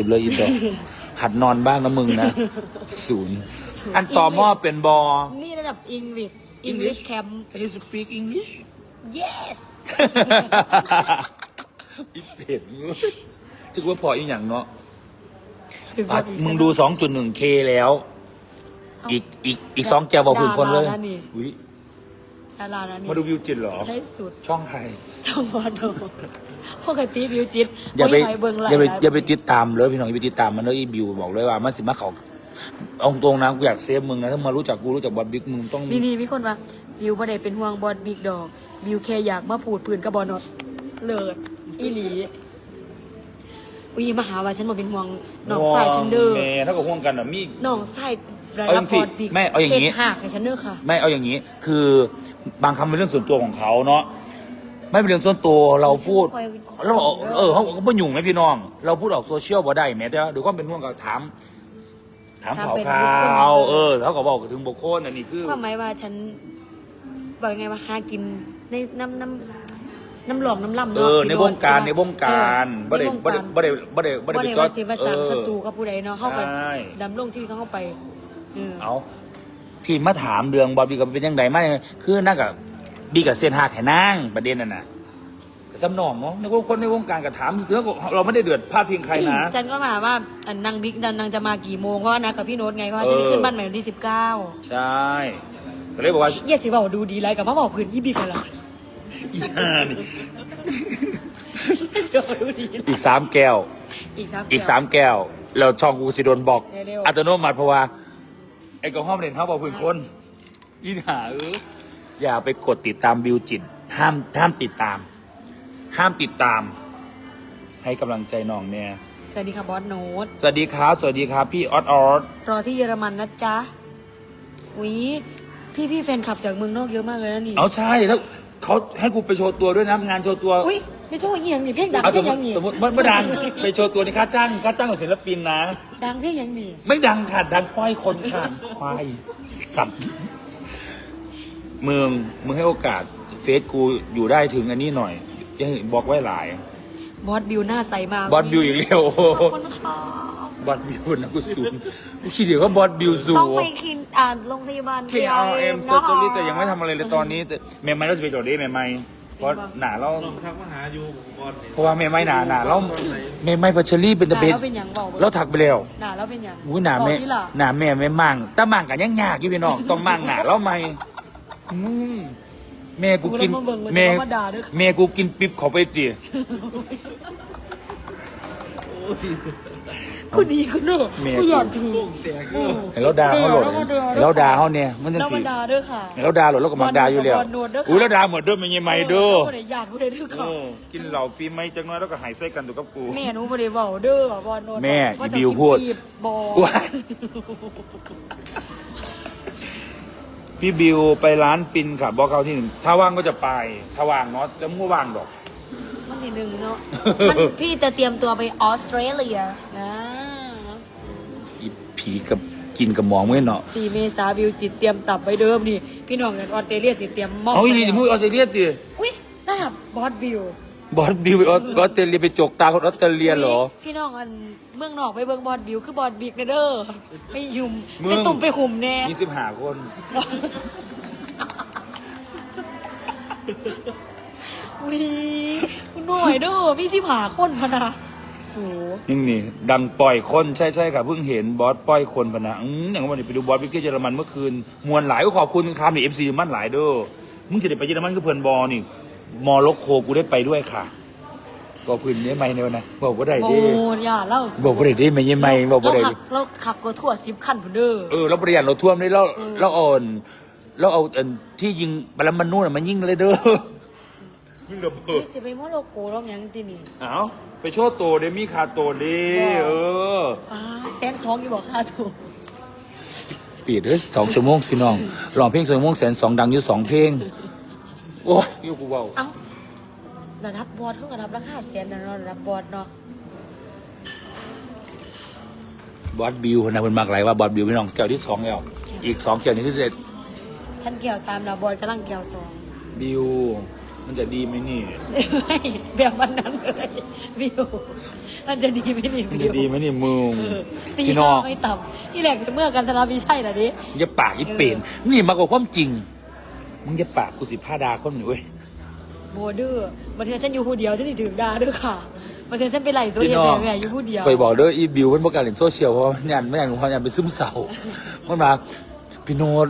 สิบเลยอีดอกหัดนอนบ้างนะมึงนะ ศูนย์ อันต่อหม้อเป็นบอ นี่ระดับอังกฤษ English Camp Can you speak English yes อีเป็ดจึกว่าพออีกอย่างเนาะถึงอะพอมึงดู 2.1K แล้ว อีกอีกอีกสองแก้วบอกพื้นคนเลยดาราแล้วนี่ อุ้ยดารานะนี่มาดูวิวจิตเหรอ ใช่สุดช่องไทย จังหวัดโน ปกติบิวจิตอย่าไปม่เบิ่งหลอย่าไปหลอย่าไปติดตามเลยพี่น้องอย่าไปติดตามมันเลยอีบิวบอกเลยว่ามันสิมาเขาเอาตรงนะกูอยากเซฟมึงนะถ้ามารู้จักกูรู้จักบอลบิ๊กมึงต้องนี่นี่มีคนว่าบิวบ่ได้เป็นห่วงบอลบิ๊กดอก บิวแค่อยากมาพูดพื้นกับบอลนดเลิศอีหลีวีมาหาว่าฉันบ่เป็นห่วงน้องฝ่ายฉันเด้อแม่เท่ากับห่วงกันอะมีน้องชายระเอาดัจบริบงอลบิ๊กๆไม่เอาอย่างนี้นี้หักให้ฉันเด้อค่ะ ไม่เอาอย่างนี้ คือบางคำเป็นเรื่องส่วนตัวของเขาเนาะ ไม่เป็นเรื่องส่วนตัวเราพูดไม่ใช่คอยเราเอาเออเขาก็ไม่ยุ่งไหมพี่น้อง เราพูดออกโซเชียลบ่ได้แม้แต่ว่าดูความเป็นห่วงกับถาม ถามข่าวข่าวเออเขาก็บอกถึงบุคคลอันนี้คือ ความหมายว่าฉันบอกไงว่าหากินในน้ำน้ำน้ำหลอมน้ำล่ำเอเนาะอพี่ในโวงการในวงการเออบ่ได้ในวงบ่ได้การบ่ได้บ่ได้บ่บ่ได้ได้ไปจอว่าดสิภาเอษาอศัตรูกับผู้ใดเนาะเข้ากันใช่ ดำรงชีวิตของเขาไปเออ เอาที่มาถามเรื่องบอลบีกับเป็นยังไงมาคือนั่งกับ บีกับเซนฮาแข่นั่งประเด็นนั่นน่ะก็สำนองเนาะในวงคนในวงการก็ถามเสือก็เราไม่ได้เดือดพลาดเพียงใครนะจันก็มาว่าอันนางบิ๊กดันนางจะมากี่โมงเพราะว่านะกับพี่โน้ตไงเพราะว่าเออจะได้ขึ้นบ้านใหม่วันที่สิบเก้าใช่ก็เลยบอกว่าเยี่ยสิบอกดูดีไรกับมาบอกพื้นที่บิ๊กกันละอีห่านี่เยี่ยสิบอกดูดีอีกสามแก้วอีกสามอีกสามแก้วแล้วช่องกูสิโดนบอกเร็วๆอัตโนมัติเพราะว่าแอลกอฮอล์มันเด่นเท่าบอกพื้นคนอีห่าเออ อย่าไปกดติดตามบิวจิต ห้ามห้ามติดตาม ห้ามติดตาม ให้กำลังใจน้องเนี่ย สวัสดีค่ะบอสโน้ต สวัสดีครับ สวัสดีครับ พี่ออสออสรอที่เยอรมันนะจ๊ะวิพี่พี่ๆแฟนคลับจากเมืองนอกเยอะมากเลยนะนี่เอาใช่แล้วเขาให้กูไปโชว์ตัวด้วยนะงานโชว์ตัวอุ้ยไม่ใช่ว่าเอียงนี่เพลงดังเอาเพสลมงมยัติงนี่สมมติเมื่อเมื่อดังไปโชว์ตัวนี่ค่าจ้างค่าจ้างของศิลปินนะ ดังเพลงยังนี่ไม่ดังค่ะ ดังป้อยคนค่ะควายสัตว์เมืองมึงให้โอกาสเฟซกูอยู่ได้ถึงอันนี้หน่อยยังบอกไว้หลาย บอสบิวหน้าใสมากบอสบิวอีกเร็วขอบคุณค่ะบอสบิวนะกูสูงกูคิดเดี๋ยวว่าบอสบิวสูต้องง ไปคินอ่าโรงพยาบาล KRM นะ surgery แต่ยังไม่ทำอะไรเลยตอนนี้แต่เมย์ไม่เราจะไปจอดได้เมย์ไม่เพราะหนาเรา ลองทักมาหาอยู่บอลนี่เพราะว่าเมย์ไม่หนาหนาเราเมย์ไม่พัชรีเป็นหตะนาเบนแล้วเป็นหยังบอกเราถักไปแล้วหนาแล้วเป็นหยังอุ้ยหนาแม่บอกที่ล่ะหนาแม่ไม่มั่งแต่มั่งกันยังยากอยู่พี่น้องต้องมั่งหนาเราไหม อืมแม่กูกินกูแล้วมาเบิ่งเลยแม่ว่าด่าเด้อแม่กูกินปิ๊บเขาไปตีคุณดีคุณเนอะเมียคุณหยอดถือลูกแตกก็ให้เราด่าเขาโหลดให้เราด่าเขาเนี่ยมันจังแล้วสิมาด่าเด้อค่ะให้เราด่าโหลดแล้วก็มาด่าอยู่แล้วบอลโนดเด้อค่ะ อุ้ยเราด่าเหมือนเดิมไม่ยังไม่เด้อผู้ใดอยากผู้ใดเด้อเอค่ะอกินเหล้าปีไม่จังน้อยแล้วก็หายไส้กันตัวกับกู แม่หนูผู้ใดเว้าเด้อบอลโนดแม่ว่าอีจะบิวกินพูดปีบบอว้าย พี่บิวไปร้านฟินค่ะบอกเขาที่หนึ่งถ้าว่างก็จะไปถ้าว่างเนาะจะมั่วว่างดอก มันทีหนึ่งเนาะมันพี่จะเตรียมตัวไปออสเตรเลียนะอีผีกับกินกับหมองเมื่อเนาะสี่เมษาบิวจิตเตรียมตับไว้เดิมนี่ พี่น้องจากออสเตรเลียสิเตรียมมอบเอาอีไปนี่แล้วมึงออสเตรเลียสิอุ้ยระดับบอสบิวบอสบิวไปออสออสเตรเลียไปจกตาคนออสเตรเลียเหรอ พี่น้องอัน เมืองนอกไปเบิ่งบอสบิวคือบอสบิ๊กนะเด้อไปยุ่มมึง ไปตุ่มไปหุ่มแน่มีสิบห้าคนวีคุณหน่อยเด้อมีสิบหาคนพะนะสูนี่นี่ ดังปล่อยคนใช่ใช่ค่ะเพิ่งเห็นบอสปล่อยคนพะนะอืมอย่างวันนี้ไปดูบอสวิกเกอร์เยอรมันเมื่อคืนมวลหลายก็ขอบคุณครับนี่เอฟซีมันหลายเด้อมึงจะได้ไปเยอรมันก็เพื่อนบอนี่มอล็อกโคกูได้ไปด้วยค่ะ ก็พื้นนี้ไม่เนี่ยนะบอกว่าได้โอ้เด้ยาเล่าบอกว่าได้เด้ไม่ยังไม่บอกว่าได้เราเด้ขับเราขับก็ทั่วสิบคันพุ่นเด้อ เออเราประหยัดเราท่วมได้แล้วเออ เราอ่อนเราเอาอันที่ยิงบาลามันนู่นน่ะมันยิงเลยเด้อยิงระเบิดนี่สิไปมอโลโกร้องหยังตินี่เอาไปโชว์โตเดมีคาโตเด้เออ ป้าแสนสองอยู่บอกค่าถูกปีดเด้อสองชั่วโมงพี่น้องร้องเพลงสองชั่วโมงแสนสองดังอยู่สองเพลง โอ้ยอยู่กูเบาเอ้า ระดับบอสเขาก็รับราคาแสนนะเนาะระดับบอสเนาะบอสบิวนะเพิ่นมากหลายว่าบอสบิวพี่น้องแก้วที่สองแล้วอีกสองแก้วนี้คือจะฉันเกี่ยวสามระบอสกำลังเกี่ยวสองบิวมันจะดีไหมนี่ไม่แบบวันนั้นเลยวิวมันจะดีไหมนี่มันวิจะวดีไหมนี่มึง เออตีพี่น้ห้าองไม่ต่ำที่แหลกเมื่อกันธนาพิชัยนะดิ มึงจะปากอีเป็นนี่มากกว่าความจริง มึงจะปากกูสิผ้าดาคนหนึ่งเว้ย โบเดอร์มาเทือนฉันอยู่ผู้เดียวฉันนี่ถึงดาเด้วยค่ะมาเทือนฉันไปไหลโซพี่เดียน้องแม่อยู่ผู้เดียวเคยบอกเด้ออีบิวเป็นประกาศเล่นโซเชียลเพราะว่ามันยันไม่ยันความยันเป็นซึมเศร้ามันมาพี่โนด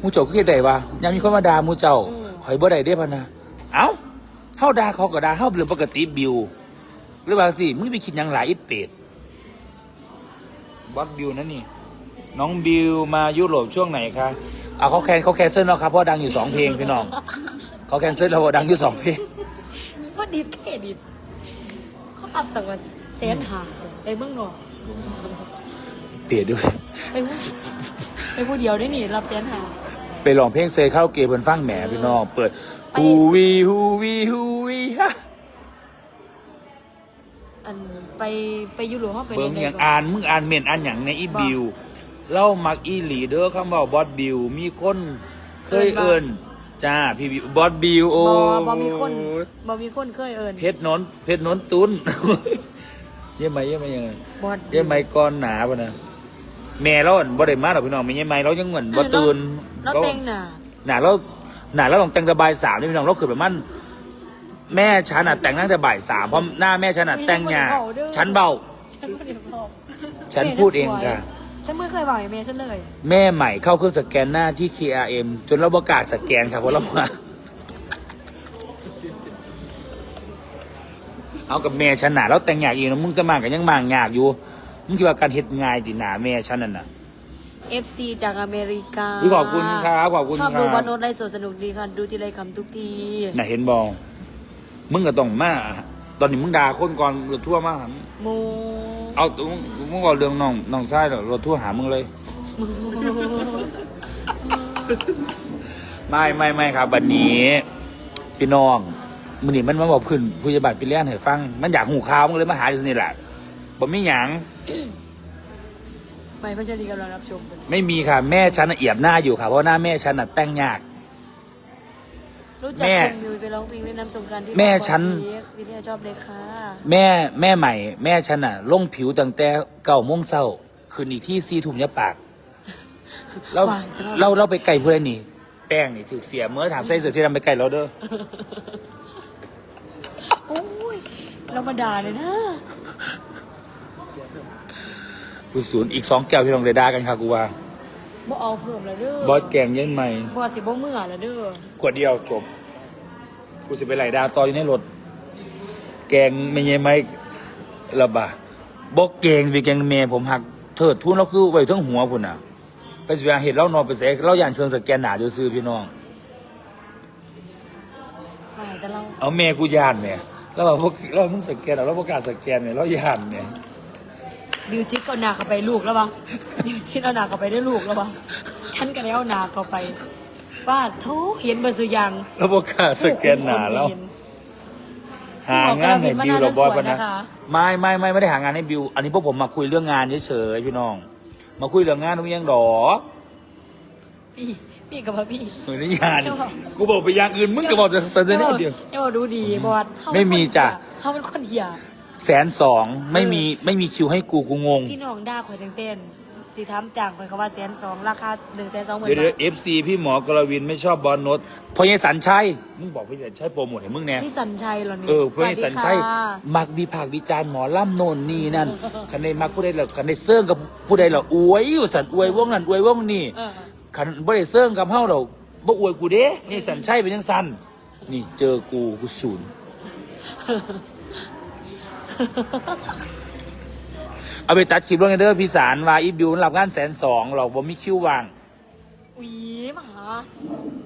มูเจ้าก็เฮ็ดได้วะยังมีคนมาด่ามูเจ้าข่อยบ่ได้เด้พะนะเอ้าเฮาด่าเขาก็ด่าเฮาเป็นเรื่องปกติบิวหรือว่าสิมึงไปคิดหยังหลายอีเป็ดบอสบิวนั่นนี่น้องบิวมายุโรปช่วงไหนคะเอาเขาแคนเขาแคนเซิลแล้วครับเพราะดังอยู่สองเพลงพี่น้อง เขาแคนเซิลแล้วเพราะดังอยู่สองเพลงว่าดีเครดิตเขาอัดแต่ว่าแสนหาไปเมืองนอกเปลี่ยนด้วย ไปผู้ไปผู้เดียวได้นี่รับแสนหาไปลองเพลงเซเข้าเกย์เพิ่นฟังแหมพี่น้องเปิดไปฮูวีฮูวีฮูวีฮะอันไปไปยุโรปเขาไปเบิ่งไหนอย่างก่อ่านมึงอ่านเมนอ่านอย่างในอีบิวเล่ามักอีหลีเด้อคำว่าบอสบิวมีคนเคยเอิ้น จ้าพี่บิวบอสบิวโอ้บอบอมีคนบอมีคนเคยเอินเพชรนนท์เพชรนนท์ตุนเยี่ยมไหมเยี่ยมไหมยังไงบอดเยี่ยมไหมก้อนหนาปะนะแม่เราอั่นบ่ได้มาหรอกพี่น้องไม่เยี่ยมไหมเรายังเหมือนบ่ตื่นแล้วแต่งหน้าหนาเราหนาเราลองแต่งแต่บ่ายสามนี่พี่น้องเราคือแบบมันแม่ฉันอะแต่งตั้งแต่บ่ายสามเพราะหน้าแม่ฉันอะแต่งหน้าฉันเบาฉันไม่ได้บอกฉันพูดเองค่ะ ฉันไม่เคยบอกไอ้เมย์ฉันเลย แม่ใหม่เข้าเครื่องสแกนหน้าที่ KRM จนเราประกล้าศสแกนค่ะเพราะเรามาเอากับแม่ฉันหนาแล้วแต่งหยากอีกนะมึงจะมากันยังมางยากอยู่มึงคิดว่าการเฮ็ดง่ายติหนาแม่ฉันนั่นน่ะ FC จากอเมริกาอุ๊ยขอบคุณครับขอบคุณชอบครับดูบอลโนตไลฟ์สดสนุกดีค่ะ ดูทีไรคำทุกที น่ะเห็นบอมึงก็ต้องมาตอนนี้มึงด่าคนก่อนรถทั่วร์มาหา โมเอามึงมึงก่อนเรื่องน้องน้องชายเหรอรถทั่วร์หามึงเลย ไม่ไม่ไม่ครับ วันนี้พี่น้องมือนี่มันมาบอกขึ้นผู้ใหญ่บ้านพี่เลี้ยนให้ฟัง มันอยากหูข่าวมึงเลยมาหาอยู่นี่แหละบ่มีหยังไม่พัชรีกำลังรับชมกันไม่มีค่ะ แม่ฉันน่ะเอียบหน้าอยู่ค่ะ เพราะหน้าแม่ฉันน่ะแต่งยาก รู้จักแม่เพลงมิวไปร้องเพลงเล่นน้ำสงกรารที่แม่ฉัน วิทยาชอบเลยค่ะแม่แม่ใหม่ แม่ฉันน่ะลงผิวตั้งแต่เก้าโมงเช้าคืนอีกที่ซีถุ่มยาปาก เราว่ายแต่ว่าเราเราไปไก่เพื่อนนี่ แป้งนี่ถือเสียเมื่อถามใส่เสือสีดำไปไก่เราเด้อโอ้ยเรามาด่าเลยนะกูศูนย์อีกสองแก้วพี่น้องเลยด่ากันค่ะกูว่า บ่เอาเพิ่มแล้วเด้อบอสแกงเย็นใหม่บอสสิบ่เมื่อแล้วเด้อขวดเดียวจบกูสิไปไหลดาวต่ออยู่ในรถ แกงไม่เย็นไหมระบาบอกแกงไปแกงเมย์ผมหักเถิดทุนเราคือไว้ทั้งหัวพุ่นอะ ไปสิว่าเห็ดเล่านอนไปเสกเล่ายานเครื่องสแกนหนาจะซื้อๆพี่น้องไม่แต่เรา เอาเมย์กูยานเนี่ยแล้วบอกพวกเรามึงสแกนเอาแล้วประกล้าศสแกนเนี่ยเรายานเนี่ย บิวจิกเอาหนาเข้าไปลูกแล้วปะบิวจิกเอาหนาเข้าไปได้ลูกแล้วปะฉันก็แล้วเอาหนาเข้าไปป้าโทเห็นเบอร์สุยังแล้วประกล้าศสแกนหนาแล้วหางานให้บิวเราบอยปะนะไม่ไม่ไม่ไม่ได้หางานให้บิว อันนี้พวกผมมาคุยเรื่องงานเฉยๆพี่น้อง มาคุยเรื่องงานนุ่ยังดอกพี่พี่กับว่าพี่เฮ้ยนี่งานกูบอกไปอย่างอื่นมึงก็บอกจะเสนอแนวเดียว เอ้าดูดีบอสเฮาไม่มีจ้ะเขาเป็นคนเหี้ย แสนสองไม่มีไม่มีคิวให้กูกูงง พี่น้องด่าข่อยเต้นๆสีท้ามจ่างข่อยเขาว่าแสนสองราคาหนึ่งแสนสองหมื่นเดี๋ยวเดี๋ยวบาทเอฟซีพี่หมอกรวินไม่ชอบบอลโนตพอยายสันชัยมึงบอกพี่สันชัยโปรโมทให้มึงแน่ พี่สัญชัยเหรอนี่เออพอยายสันชัยสวัสดีค่ะมักดีภาควิจารณ์หมอล่ำโนนนี่นั่นคันในมักผู้ใดเหรอคันในเสื่องกับผู้ใดเหรออวยอยู่สันอวยวงนั่นอวยวงนี่เออคันบ่ได้เสื่องกับเฮาดอกบ่อวยกูเด้นี่สันชัยเป็นจังซันนี่เจอกูกูศูนย์ เอาไปตัดคลิปลงกันเด้อพี่สารว่าอีบิวมันรับงานแสนสองหรอกบ่มีคิวว่างอุ้ยมาหา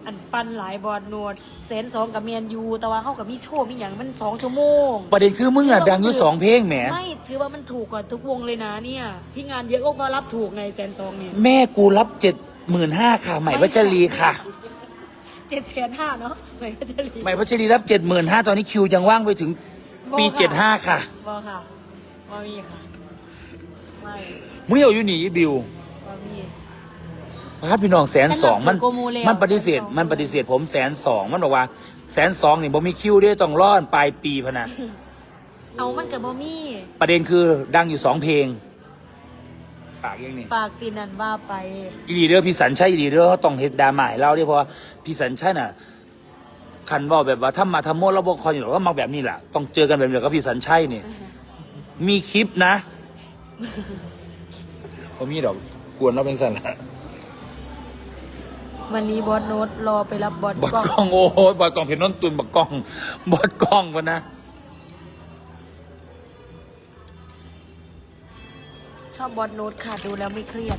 อันปันหลายบอดโนดแสนสองกับเมียนยูแต่ว่าเข้ากับมีโชว์มีอย่างมันสองชั่วโมง ประเด็นคือมึงอะดังอยู่สองเพลงแหมไม่ถือว่ามันถูกกว่าทุกวงเลยนะเนี่ย ที่งานเยอะก็มารับถูกในแสนสองเนี่ยแม่กูรับเจ็ดหมื่นห้าค่ะใหม่พัชรีค่ะเจ็ดแสนห้าเนาะไม่ก็จะรีใหม่พัชรีรับเจ็ดหมื่นห้าตอนนี้คิวยังว่างไปถึง ปีเจ็ดห้าค่ะบอค่ะบอมีค่ะ ไม่มึงอยู่อยู่หนีบิวบอมีพาพี่น้องแสนสองมันฉันนับถือโกโมแล้วมันปฏิเสธแสนสองมันปฏิเสธผมแสนสองมันบอกว่าแสนสองนี่บ่มีคิวเด้ต้องรอดปลายปีพะนะเอามันกับบ่มีประเด็นคือดังอยู่สองเพลง ปากยังนี่ปากตีนันว่าไปอีหลีเด้อพี่สันชัยอีหลีเด้อเขาต้องเฮ็ดดราม่าให้เราเด้อเพราะว่าพี่สันชัยน่ะ คันเว่าแบบว่าถ้ามาทำโมดแล้วบ่คอยอยู่หรอกก็มักแบบนี้แหละต้องเจอกันแบบนี้กับพี่สันชัยนี่ มีคลิปนะผมมีดอกกวนเราเป็นสันละวันนี้บอสโน้ตรอไปรับบอสบอดกล้องกล้องโอ้โหบอดกล้องเพชรน้นตุนบอดกล้องบอดกล้องวะนะชอบบอสโน้ตค่ะดูแล้วไม่เครียด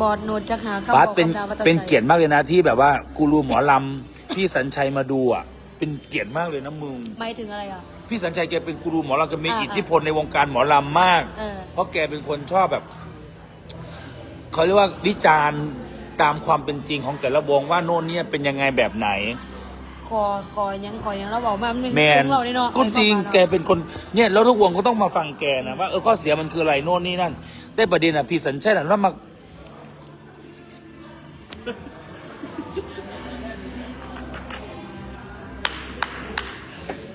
บอสโน้ตจะหาคำบาบสอกเป็นคำดาวัตเป็นเกียรติมากเลยนะที่แบบว่ากูรูหมอลำ พี่สัญชัยมาดูอะ เป็นเกียรติมากเลยนะมึง หมายถึงอะไรอะ พี่สัญชัยแกเป็นกูรูหมอลำแกมีอ่าอิทธิพลในวงการหมอลำมาก เออ เพราะแกเป็นคนชอบแบบเขาเรียกว่าวิจารณ์ตามความเป็นจริงของแต่ละวงว่าโน่นเนี่ยเป็นยังไงแบบไหน คอคอยังคอยังเราบอกมามันแมนเราได้เนาะก็จริงแกเป็นคนเนี่ยแล้วทุกวงก็ต้องมาฟังแกนะว่าเออข้อเสียมันคืออะไรโน่นนี่นั่น ได้ประเด็นอะพี่สัญชัยน่ะแล้วมา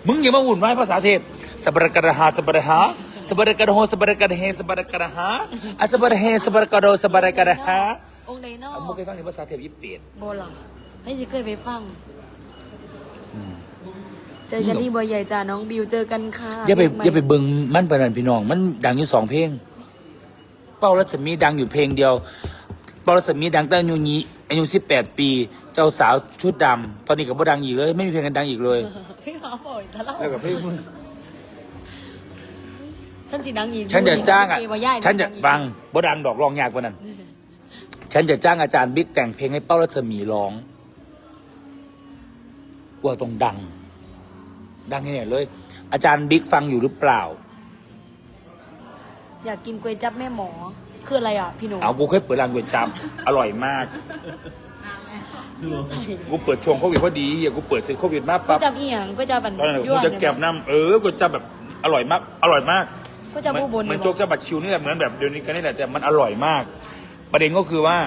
มึงอย่ามาหุ่นไว้ภาษาเทพสบรกระหาสบรหาสบรกระโหสบรกระเฮสบรกระหาอะสบรเฮสบรกระโดสบรกระหาองค์ใดเนาะเอามึงเคยฟังในภาษาเทพญี่ปุ่นโบราณให้สิเคยไปฟังเจอกันที่บัวใหญ่จ้าน้องบิวเจอกันค่ะอย่าไปเด็กใหม่อย่าไปเบิ่งมันปานนันพี่น้อง มันดังอยู่สองเพลง เป้ารัศมีดังอยู่เพลงเดียว เป้ารัศมีดังตั้งอายุนี้อายุสิบแปดปี เจ้าสาวชุดดำตอนนี้ก็บ่ดังอีกเลย ไม่มีเพลงกันดังอีกเลย พี่หมาบ่อยแต่เล่าแล้วกับพลงมึงท่านสิดังอีกฉันจะจ้างอะ ฉันจะฟังบ่ดังดอกร้องยากกว่านั้น ฉันจะจ้างอาจารย์บิ๊กแต่งเพลงให้เป้ารัศมีร้องกลัวต้องดัง ดังที่ไหนเลย อาจารย์บิ๊กฟังอยู่หรือเปล่า อยากกินก๋วยจับแม่หมอ คืออะไรอะ พี่หนูเอากูเคยเปิดร้านก๋วยจั๊บอร่อยมาก กูเปิดช่วงโควิดพอดีเฮียกูเปิดเสร็จโควิดมาก๋วปั๊ยบจับอีหยังก๋วยจับแบบตอนนั้นยั่กูวจะแก็บน้ำเออกูจะแบบอร่อยมาก อร่อยมากก๋วยจับเหมือนอุบลเหมือนนี่โจ๊กจะบัตรชิวนี่แหละเหมือนแบบเดี๋ยวนี้กันนี่แหละแต่มันอร่อยมาก ประเด็นก็คือว่า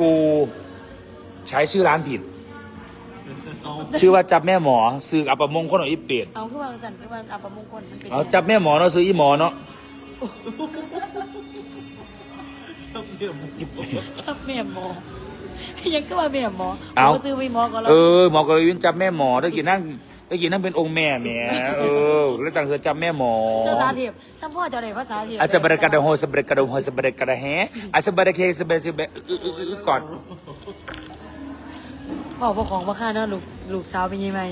กูใช้ชื่อร้านผิด ชื่อว่าจับแม่หมอซื้ออัปมงคลของอีเป็ดเอาคือวางสันคือวางอัปมงคลมันเป็นเอาจับแม่หมอเนาะซื้ออีหมอเนาะจับแม่หมอยั งก็ว่าแม่หมอเอาก็ซื้อไปหมอก็แล้ว เออหมอกรวินจับแม่หมอตะกี้นั่งตะกี้นั่งเป็นองค์แม่แหมเออแล้วต่างเสือจับแม่หมอ ภาษาเทียบสัมพ่อจะได้ภาษาเทียบอาสบรกระโฮสบรกระโดโฮสบรกระแฮอาสบรเคสบรสบอึอึอึก่อนบอกว่าของพ่อข้าเนาะลูกลูกสาวเป็นยังไง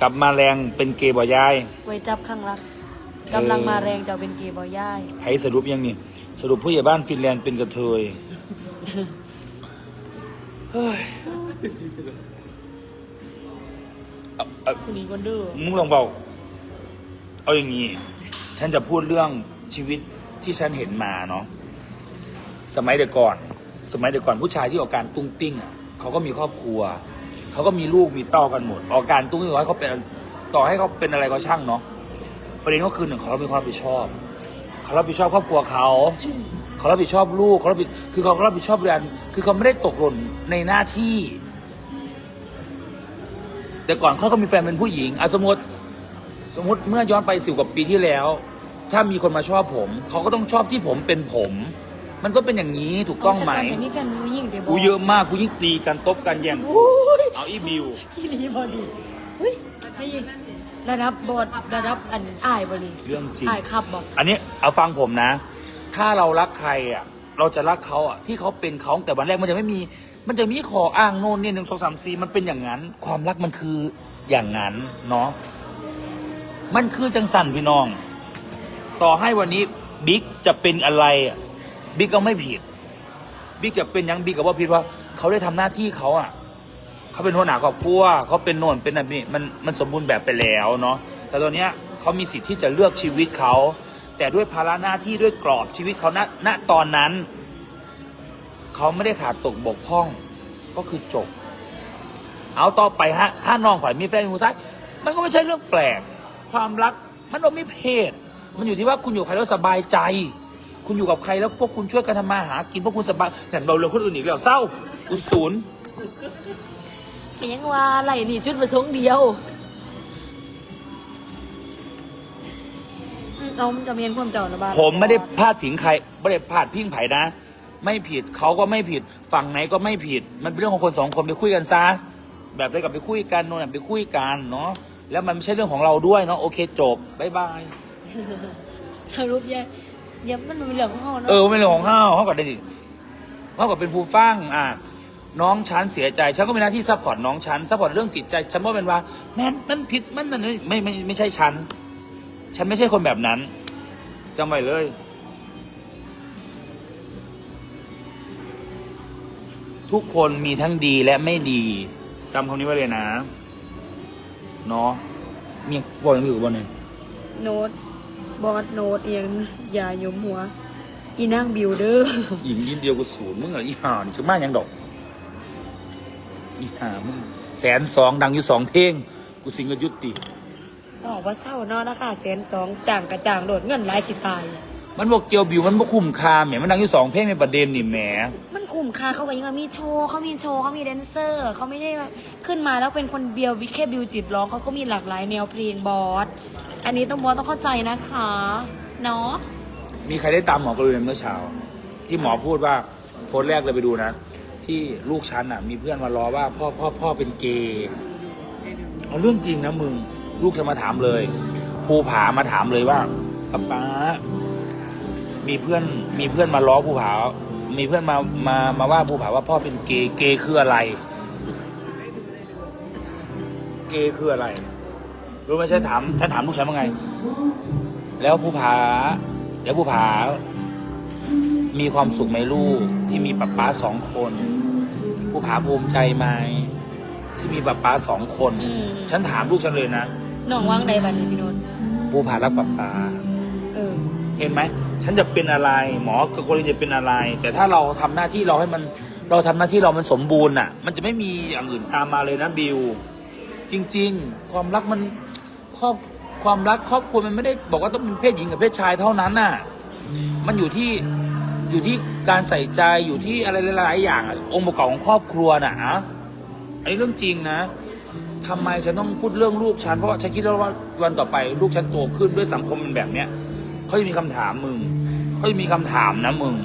กลับมาแรงเป็นเกย์บ่ยายก๋วยจับข้างรักกำลังมาแรงจะเป็นเกย์บอย่ายให้สรุปยังนี่สรุปผู้ใหญ่บ้านฟินแลนด์เป็นกระเทย เฮ้ยเอาเอาคนนี้คนดื้อมึงลองเบาเอาอย่างนี้ ฉันจะพูดเรื่องชีวิตที่ฉันเห็นมาเนาะสมัยเด็กก่อน สมัยเด็กก่อนผู้ชายที่ออกการตุ้งติ้งอะเขาก็มีครอบครัว เขาก็มีลูกมีเต้ากันหมด ออกการตุ้งติ้งต่อให้เขาเป็นต่อให้เขาเป็นอะไรก็ช่างเนาะประเด็นก็คือหนึ่งเขามีความรับผิดชอบเขารับผิดชอบครอบครัวเขา เขารับผิดชอบลูกเขารับผิดคือเขารับผิดชอบเรียนคือเขาไม่ได้ตกหล่นในหน้าที่ แต่ก่อนเขาก็มีแฟนเป็นผู้หญิงอะสมมติ สมมติเมื่อย้อนไปสิบกว่าปีที่แล้ว ถ้ามีคนมาชอบผม เขาก็ต้องชอบที่ผมเป็นผม มันก็เป็นอย่างนี้ถูกต้องไหมเาแต่ก่นแต่นี่กันผู้หญิงเดี๋ยวบอกกูเยอะมากกูยิ่งตีกันตบกันแย่งอุ้ยเอาอีบิวพี่ลีบอดีเฮ้ยให้ยิงระดับบทระดับอันอายบอดีเรื่องจริง อายขับบอก อันนี้เอาฟังผมนะ ถ้าเรารักใครอะ เราจะรักเขาอะที่เขาเป็นเขาแต่วันแรกมันจะไม่มี มันจะมีขออ้างโน่นนี่หนึ่งสองสามสี่มันเป็นอย่างนั้น ความรักมันคืออย่างนั้นเนาะมันคือจังสันพี่น้อง ต่อให้วันนี้บิ๊กจะเป็นอะไรบิ๊กก็ไม่ผิดบิ๊กจะเป็นยังบิ๊กก็ว่าผิดว่า เขาได้ทำหน้าที่เขาอะเขาเป็นหัวหน้าครอบครัวเขาเป็นโน่นเป็นนั่นนี่มันมันสมบูรณ์แบบไปแล้วเนาะแต่ตอนเนี้ยเขามีสิทธิ์ที่จะเลือกชีวิตเขา แต่ด้วยภาระหน้าที่ด้วยกรอบชีวิตเขาณณตอนนั้น เขาไม่ได้ขาดตกบกพร่องก็คือจบ เอาต่อไปฮะถ้าน้องข่อยมีแฟนผู้ายมันก็ไม่ใช่เรื่องแปลก ความรักมันไม่มีเพศ มันอยู่ที่ว่าคุณอยู่ใครแล้วสบายใจ คุณอยู่กับใครแล้วพวกคุณช่วยกันทำมาหากินพวกคุณสบายแต่เราเรื่องคนอื่นอีกแล้วเศร้าอุศูนย์ก็ยังว่าอะไหลนี่จุดประสงค์เดียว เอามันจะเมียนความเจ้านะบ้านผมไม่ได้พลาดผิงใครไม่ได้พลาดพิงไผ่นะ ไม่ผิดเขาก็ไม่ผิดฝั่งไหนก็ไม่ผิด มันเป็นเรื่องของคนสองคนไปคุยกันซะแบบได้กับไปคุยกันโน่นนะไปคุยกันเนาะแล้วมันไม่ใช่เรื่องของเราด้วยเนาะโอเคจบบายบายสรุปแย่แย่มันเป็นเรื่องของเขาเนาะเออไม่เป็นเรื่องของเขาเขาก็ได้ดิเขาก็เป็นผู้ฟังอะน้องฉันเสียใจฉันก็มีหน้าที่ซัพพอร์ตน้องฉันซัพพอร์ตเรื่องจิตใจฉันว่าเป็นว่าแม่นมันผิดมันมันไม่ไม่ไม่ไม่ใช่ฉัน ฉันไม่ใช่คนแบบนั้นจำไว้เลย ทุกคนมีทั้งดีและไม่ดีจำคำนี้ไว้เลยนะเนาะมีบอกอย่างอื่นบ้างเนี่ยโน้ตบอสโน้ตเองอย่าหยมหัว อีนั่งบิวเดอร์หญิงยินเดียวกูศูนย์มึงเหรออีห่านี่จะมาอย่างดอก อีห่ามึงแสนสองดังอยู่สองเพลง กูสิงก็ยุติ บอกว่าเศร้าเนอนนะคะแสนสองจ่างกระจ่างโดดเงินหลายสิตาย มันบอกเกี่ยวบิวมันบ่คุ้มค่าแหมมันดังอยู่สองเพลงในประเด็นนี่แหมมันคุ้มค่าเขาไว้ยังไงมีโชว์เขามีโชว์เขามีแดนเซอร์เขาไม่ได้แบบขึ้นมาแล้วเป็นคนเบียววิแค่บิวจิตร้องเขาก็มีหลากหลายแนวเพลงบอสอันนี้ต้องบอสต้องเข้าใจนะคะเนาะมีใครได้ตามหมอกระเรียนเมื่อเช้า ที่หมอพูดว่าโพสต์แรกเลยไปดูนะ ที่ลูกฉันอะ มีเพื่อนมาล้อว่าพ่อพ่อพ่อเป็นเกย์เอาเรื่องจริงนะมึง ลูกจะมาถามเลยภูผามาถามเลยว่าป๊าป๊ามีเพื่อนมีเพื่อนมาล้อภูผา มีเพื่อนมามามาว่าภูผาว่าพ่อเป็นเกย์เกย์คืออะไร เกย์คืออะไร รู้ไหมฉันถามฉันถามลูกฉันว่าไง แล้วภูผา แล้วภูผา มีความสุขไหมลูกที่มีป๊าป๊าสองคนภูผาภูมิใจไหมที่มีป๊าป๊าสองคนอืมฉันถามลูกฉันเลยนะ น้องว่างใดบัดนี้พี่นนท์ภูผารักป๊าป๊าเออ เห็นไหม ฉันจะเป็นอะไร หมอกับกรณีจะเป็นอะไร แต่ถ้าเราทำหน้าที่เราให้มัน เราทำหน้าที่เรามันสมบูรณ์อะ มันจะไม่มีอย่างอื่นตามมาเลยนะบิว จริง ๆ ความรักมันครอบความรักครอบครัวมันไม่ได้บอกว่าต้องเป็นเพศหญิงกับเพศชายเท่านั้นน่ะ มันอยู่ที่อยู่ที่การใส่ใจอยู่ที่อะไรหลายๆอย่างอะองค์ประกอบของครอบครัวน่ะอะอันนี้เรื่องจริงนะ ทำไมฉันต้องพูดเรื่องลูกฉัน เพราะว่าฉันคิดว่าวันต่อไปลูกฉันโตขึ้นด้วยสังคมเป็นแบบเนี้ยเขาจะมีคำถามมึงเขาจะมีคำถามนะมึง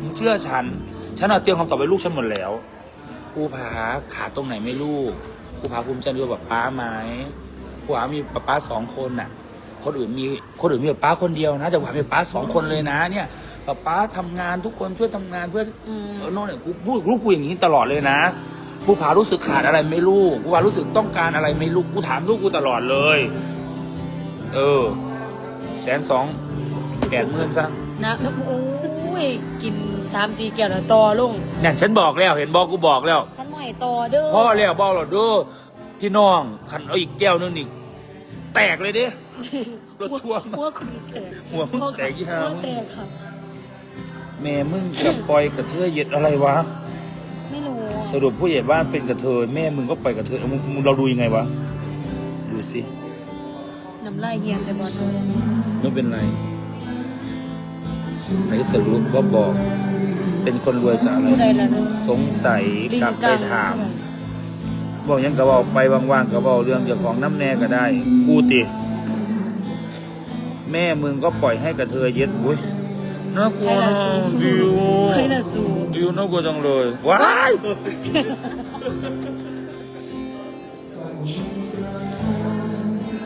มึงเชื่อฉัน ฉันเอาเตรียมคำตอบไปลูกฉันหมดแล้วภูผาขาดตรงไหนไม่ลูกภูผาภูมิใจด้วยแบบป้าไหมภูผามีป้าป้าสองคนน่ะ คนอื่นมีคนอื่นมีป้าคนเดียวนะแต่ภูผามีป้าสองคนเลยนะ เนี่ยป้าป้าทำงานทุกคนช่วยทำงานเพื่ออืมเออโน่นเนี่ยกูพูดลูกกูอย่างนี้ตลอดเลยนะ ภูผารู้สึกขาดอะไรไม่รู้ภูผารู้สึกต้องการอะไรไม่รู้กูถามลูกกูตลอดเลย เออแสนสองแปดหมื่นซะนะโอ้ยกินสามสี่แก้วแล้วต่อลงเนี่ยฉันบอกแล้วเห็นบอกกูบอกแล้วฉันไม่ให้ต่อเด้อพ่อแล้วบอกแล้วเด้อพี่น้องขันเอาอีกแก้วนึงนี่แตกเลยเด้รถทัวร์หัวคุณแตกหัวมึงแตกยี่ห้าหัวมึงแตกค่ะแม่มึงกับปล่อยกระเทยเย็ดอะไรวะไม่รู้ สรุปผู้ใหญ่บ้านเป็นกระเทยแม่มึงก็ปล่อยกระเทยเอามึงมึงเราดูยังไงวะ ดูสิน้ำลายเหี่ยใส่บอลเลยไม่เป็นไรไหนสรุปก็บอก เป็นคนรวยจะอะไร ผู้ใดล่ะเนอะสงสัยลิงกลับไปกังถาม บอกหยังก็บอกไปว่างๆก็บอกเรื่องเกี่ยวของน้ำแน่ก็ได้กูติ แม่มึงก็ปล่อยให้กระเทยเย็ดอุ้ย น่ากลัวให้ละนะสูบิวให้ละสูบิวน่ากลัวจังเลย ว้าย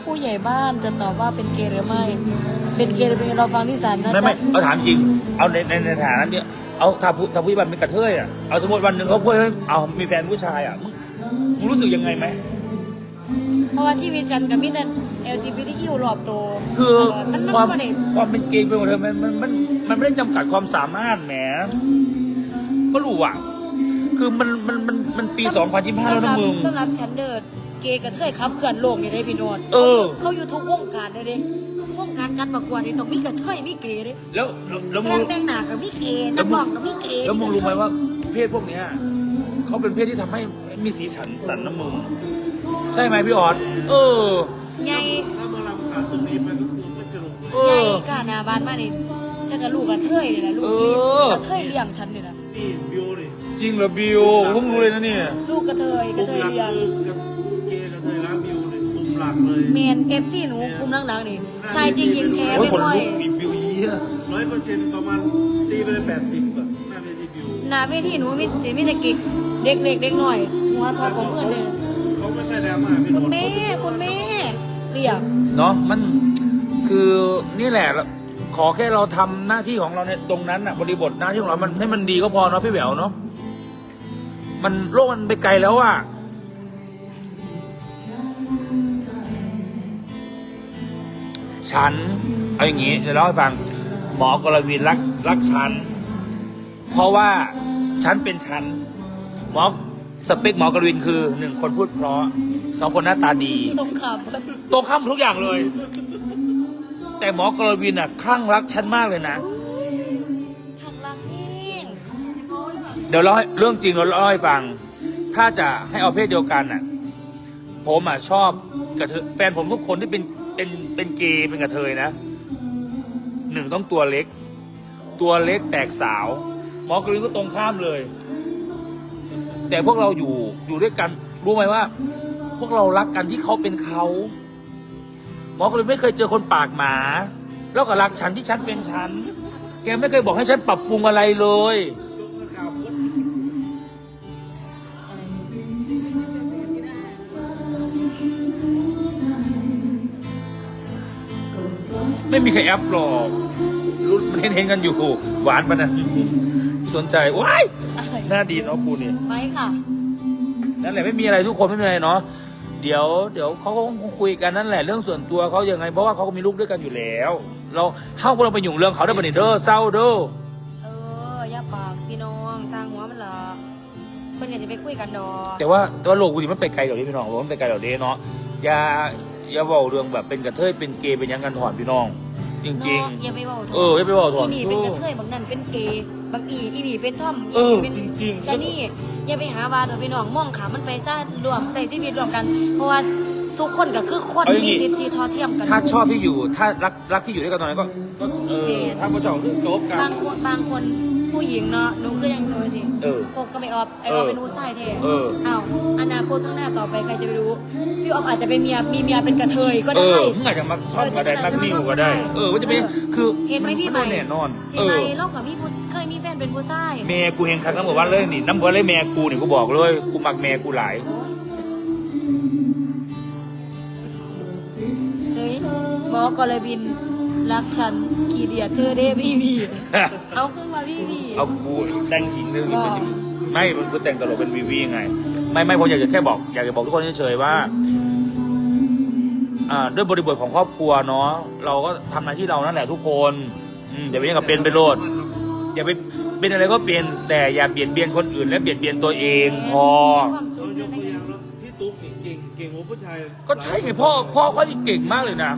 ผู้ใหญ่บ้านจะตอบว่าเป็นเกย์หรือไม่ เป็นเกย์หรือเป็นเราฟังที่ศาลนะไม่ไม่จ๊ะเอาถามจริง เอาในในในฐานะเนี้ยเอาถ้าผู้ถ้าผู้ใหญ่บ้านเป็นกระเทยอะเอาสมมติวันหนึ่งเขาพูดให้เอามีแฟนผู้ชายอะมึงมึงรู้สึกยังไงไหม เพราะว่าชีวิตฉันกับมิแต่ LGBTQ รอบตัวคือมันมันความก็ได้ความเป็นเกย์เป็นของเธอมันมันมันมันไม่ได้จำกัดความสามารถแหมก็รู้อะ คือมันมันมันมันปี 2025 แล้วสำหนะรับมึงสำหรับฉันเดินเกย์กับเทยขับเคลื่อนโลกนี่ได้พี่โนนท์เออ เขาอยู่ทุกวงการเลยเด้วงการการประกวดนี่ต้องมีกระเทยมีเกย์เด้แล้วแล้วแล้วแสมึดงงแต่งหน้ากับมีเกย์แล้นัวกมึง ร้องกับมีเกย์แล้วมึงรู้ไหมว่าเพศพวกเนี้ยเขาเป็นเพศที่ทำให้มีสีสันสันนะมึง ใช่ไหมพี่ออดเออ ไงถ้ามาลำขาดตรงนี้ไปก็คือไม่สนุกเลยเอไงอ กาหนาบ้านมานี่ฉันกับลูกกระเทยนี่แหละลูกเอนี่อกระเทยเลี้ยงฉันนี่นะนี่บิวนี่จริงเหรอบิวเพิ่งรู้เลยนะเนี่ย ลูกกระเทยกกระลุ่มเทยหลักเรียนคือกับเกย์กับเทยร้านวิวเนี่ยกลุ่มหลักเลยเมนเอฟซีหนูกลุ่มหลังๆนี่ชายจริงหญิงแท้โอ้ยไม่คนค่อยลุกมีบิวเยี่ยร้อยเปอร์เซ็นต์ประมาณตีไปเลยแปดสิบอะหน้าเวทีวิวหน้าเวทีหนูมีสิมีแต่กิกเด็กเล็กเด็กหน่อยหัวทอดของเพื่อนเลยเขาไม่ค่อย ดราม่าไม่คุณนแม่คุณแม่เรียกเนาะมันคือนี่แหละขอแค่เราทำหน้าที่ของเราในตรงนั้นอะบริบทหน้าที่ของเรามันให้มันดีก็พอเนาะพี่แหววเนาะมันโลกมันไปไกลแล้วอะฉันเอาอย่างงี้จะเล่าให้ฟังหมอกรวีรักรักฉัน เพราะว่าฉันเป็นฉันหมอ สเปคหมอกรวินคือหนึ่งคนพูดเพราะสองคนหน้าตาดีตรงขับตรงข้ามทุกอย่างเลย แต่หมอกรวินอะคลั่งรักฉันมากเลยนะทางลังเองเดี๋ยวเล่าให้เรื่องจริงเราเล่าให้ฟัง ถ้าจะให้เอาเพศเดียวกันอะ ผมอะชอบกระเทยแฟนผมทุกคนที่เป็นเป็นเป็นเกย์เป็นกระเทยนะหนึ่งต้องตัวเล็ก ตัวเล็กแตกสาว หมอกรวินก็ตรงข้ามเลย แต่พวกเราอยู่อยู่ด้วยกัน รู้ไหมว่า พวกเรารักกันที่เขาเป็นเขาหมอกรวินไม่เคยเจอคนปากหมา แล้วก็รักฉันที่ฉันเป็นฉัน แกไม่เคยบอกให้ฉันปรับปรุงอะไรเลย ไม่มีใครแอปหรอกรู้มันเห็นเห็นๆกันอยู่ หวานปะนะ สนใจว้ายอะไรหน้าดีเนาะกูนี่ไม่ค่ะ นั่นแหละไม่มีอะไรทุกคนไม่มีอะไรเนาะเดี๋ยวเดี๋ยวเขาก็คงคุยกันนั่นแหละเรื่องส่วนตัวเขายังไงเพราะว่าเขาก็มีลูกด้วยกันอยู่แล้ว เราเข้าพวกเราไปยุ่งเรื่องเขาได้บันเด้อเศร้าเด้อเอออย่าปากพี่น้องสร้างหัวมันละเพื่อนอยากจะไปคุยกันดอกแต่ว่าแต่ว่าโลกกูนี่มันไปไกลกว่านี้พี่น้องโลกมันไปไกลกว่านี้เนาะอย่าอย่าบอกเรื่องแบบเป็นกระเทยเป็นเกย์เป็นหยังกันถอนพี่น้อง จริงเนาะอย่าไปบอกๆเอออย่าไปบอกถอนอีนี่เป็นกระเทยบางนั่นเป็นเกย์ บางอีอีนี่เป็นท่อมเออเป็นจริงๆ ชะนี่อย่าไปหาว่าเถอะพี่น้องมองขามันไปซ่ารวมใส่ชีวิตรวมกัน เพราะว่า ทุกคนก็คือคนเอาอย่างมีงี้สิทธิเทอเทียมกันถ้าชอบที่อยู่ ถ้ารักรักที่อยู่ด้วยกันตอนนั้นก็ก็เออเออถ้าไม่ชอบก็จบกัน บางคนบางคนผู้หญิงเนาะหนูก็ยังดูสิเออพกก็ไม่ออฟไอออฟเป็นผู้ชายแท้เอออ้าวอนาคตข้างหน้าต่อไปใครจะไปรู้พี่ออฟอาจจะเป็นเมียมีเมียเป็นกระเทยก็เอได้ อมึงอาจจะมาทอดก็ได้มักนิ้วก็ได้ เออว่าจะเป็นคือเห็นไหมพี่ใหม่นแน่นอน ใช่เอไหมอ โลกกับพี่ผู้เคยมีแฟนเป็นผู้ชายแม่กูเห็นครั้งนั้นบอกว่าเลยนี่น้ำเบอร์เลยแม่กูนี่กูบอกเลยกูมักแม่กูหลายเหมอกรบิน รักฉันกี่เดียดเธอเด้พี่พี่เอาขึ้นมาพี่พี่เอากูแต่งหญิงเลยว่าไม่มันก็แต่งตลกเป็นวีวีไง ไม่ไม่ผมอยากจะแค่บอก อยากจะบอกทุกคนเฉยๆว่าอ่าด้วยบริบทของครอบครัวเนาะเราก็ทำหน้าที่เรานั่นแหละทุกคนอืมอย่าไปยังกับเป็นไปโลดอย่าไปเป็นอะไรก็เป็นแต่อย่าเบียดเบียนคนอื่น และเบียดเบียนตัวเองพอความสุเราขยเนี่ยกนะตัวอย่างแล้วพี่ตุ๊กนี่เก่งเก่งกว่าผู้ชายก็ใช่ไงพ่อพ่อเขาที่เก่งมากเลยนะ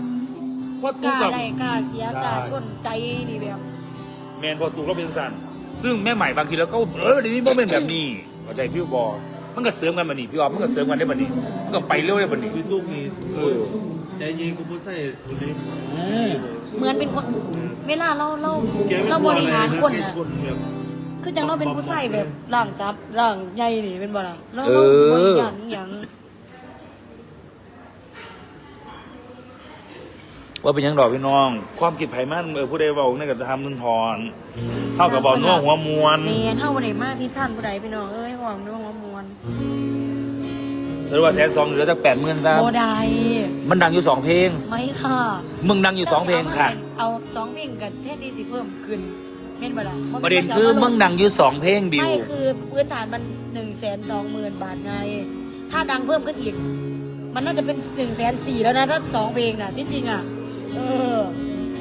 พ่อกตุ๊กล้าแบบได้กล้าเสียกล้าชนใจนี่แบบแมนพอตุ๊กเราเป็นสันซึ่งแม่ใหม่บางทีแล้วก็เออเดี๋ยวนี้โมเป็นแบบนี้เข้าใจฟิวบอลมันก็เสริมกันมานี่พี่ออฟมันก็เสริมกันได้บันนี้มันก็ไปเร็วได้บันนี้พี่ตุ๊กนี่เออใจเย็นกว่าผู้ชายคนนี้อืมเหมือนเป็นคนเวลาเราเราแกไม่เรากบลัวอะไรริหารนะคนแกอะคนแบบคือจังเราเป็นผู้ใส่แบบร่างซับร่างใหญ่นี่เป็นบ่ล่ะเราเอเราอบริหารอหย่าง ว่าเป็นหยังดอกพี่น้อง ความคิดไผ่มันเออผู้ใดเบาเนี่ยก็จะทำนุนทอนเท่ากับเบาน่วหัวมวนเมนเฮาบ่ได้มาที่ท่านผู้ใดพี่น้องเอ้ยหวังเรื่องหัวมวลสรุปว่าแสนสองเหลือจากแปดหมื่นครับบ่ได้มันดังอยู่สองเพลงไหมค่ะมึงดังอยู่สองเพลงค่ะ เอาสองเพลงกันแทนที่สิเพิ่มขึ้นแม่นบ่ล่ะประเด็นคือมึงดังอยู่สองเพลงบิวไม่คือพื้นฐานมัน1 2 0 0 0 0บาทไง ถ้าดังเพิ่มขึ้นอีก มันน่าจะเป็น1 4 0 0 0แล้วนะถ้าสองเพลงน่ะที่จริงอะ เออ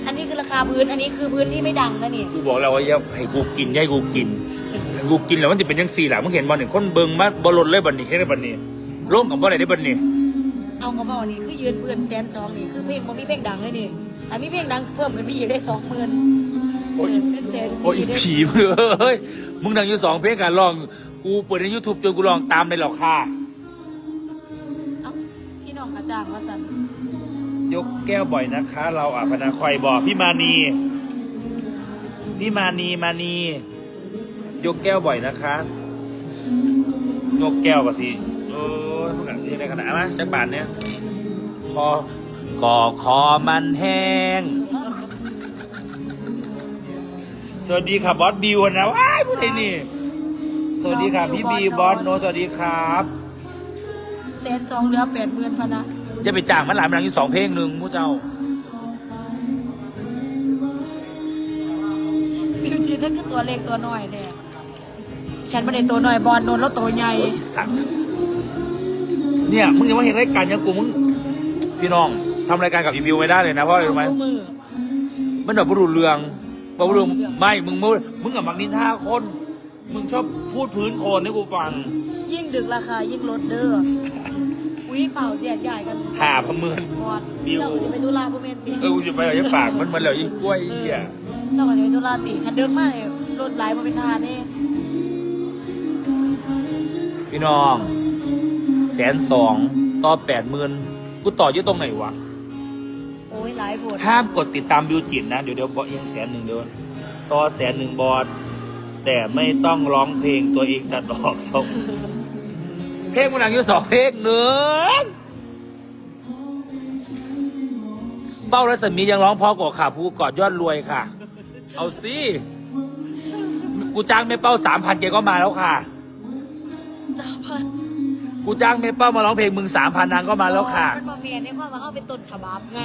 อันนี้คือราคาพื้น อันนี้คือพื้นที่ไม่ดังนะนี่ กูบอกแล้วว่าอย่าให้กูกินอย่าให้กูกินให้กูกินแล้วมันจะเป็นยังสี่หล่ะมึงเห็นบอลหนึ่งคนเบิ่งมาบอลลดเลยบันนี้เห็นได้บันนี้ร่วมกับบอลอะไรได้บันนี้เอากระบอกนี่คือยืนเพื่อนแสนสองนี่คือเพลงมันมีเพลงดังเลยนี่แต่มีเพลงดังเพิ่มขึ้นไปอีกได้สองหมื่นโอ้ยเป็นแสนโอ้ยสี่ได้ผีเอ้ยมึงดังอยู่สองเพลงกันลองกูเปิดในยูทูบจนกูลองตามในหรอกค่ะ เอ้าพี่น้องอาจารย์ว่าสัน ยกแก้วบ่อยนะคะ เราอะพนาคอยบอกพี่มานีพี่มานีมานียกแก้วบ่อยนะคะนกแก้วกับสิโอ้ยมันกันยังไงขนาดนั้นจักบาทเนี่ยคอก่อคอมันแห้ง สวัสดีครับบอสบิวนะว้ายพูดไอ้นี่สวัสดีครับพี่บีบอสโนสวัสดีครับ เซนสองเหลือแปดหมื่นพนะ อย่าไปจ้างมันหลายมันหลังอยู่สองเพลงหนึ่งมู้เจ้าบิวจีนนั่นคือตัวเล็กตัวน้อยเนี่ยฉันไม่ได้ตัวน้อยบอลโดนแล้วตัวใหญ่โอ้ยสัตว์เนี่ยมึงยังไม่เห็นรายการยังกูมึงพี่น้องทำรายการกับอีบิวไม่ได้เลยนะเพราะอะไรรู้ไหมมือมันแบบบรุษเรืองบรุษเรืองไม่มึงมึงมึงกับมักนินท่าคน มึงชอบพูดพื้นโคนให้กูฟัง ยิ่งดึกราคายิ่งลดเด้อ อุ้ยเปล่าแยกย้ายกันหาประเมิน บอลบิว เราจะไปตุลาโมเมนติเออกูจะไปเอาจะปากมันเหมันเหลยยิ่งกล้วยไอ้เหี้ยเราจะไปตุลาติคันเดิมมากเลยรถไหลมาเป็นทานนี่พี่น้องแสนสองต่อแปดหมื่นกูต่ออยี่ตรงไหนวะโอ้ยหลายบทห้ามกดติดตามบิวจิตนะ เดี๋ยวเดี๋ยวบอสยังแสนหนึ่งเดี๋ยวต่อแสนหนึ่งบอสแต่ไม่ต้องร้องเพลงตัวเองตัดออกส่ง เพลงมันหนังอยู่สองเพลงหนึ่งเป้ารัศมียังร้องเพอกว่าขาผู้กอดยอดรวยค่ะ เอาสิกูจ้างแม่เป้าสามพันแกก็มาแล้วค่ะสามพันกูจ้างแม่เป้ามาร้องเพลงมึงสามพันนางก็มาแล้วค่ะ มันมาเมียนในความมาเข้าเป็นต้นฉบับไง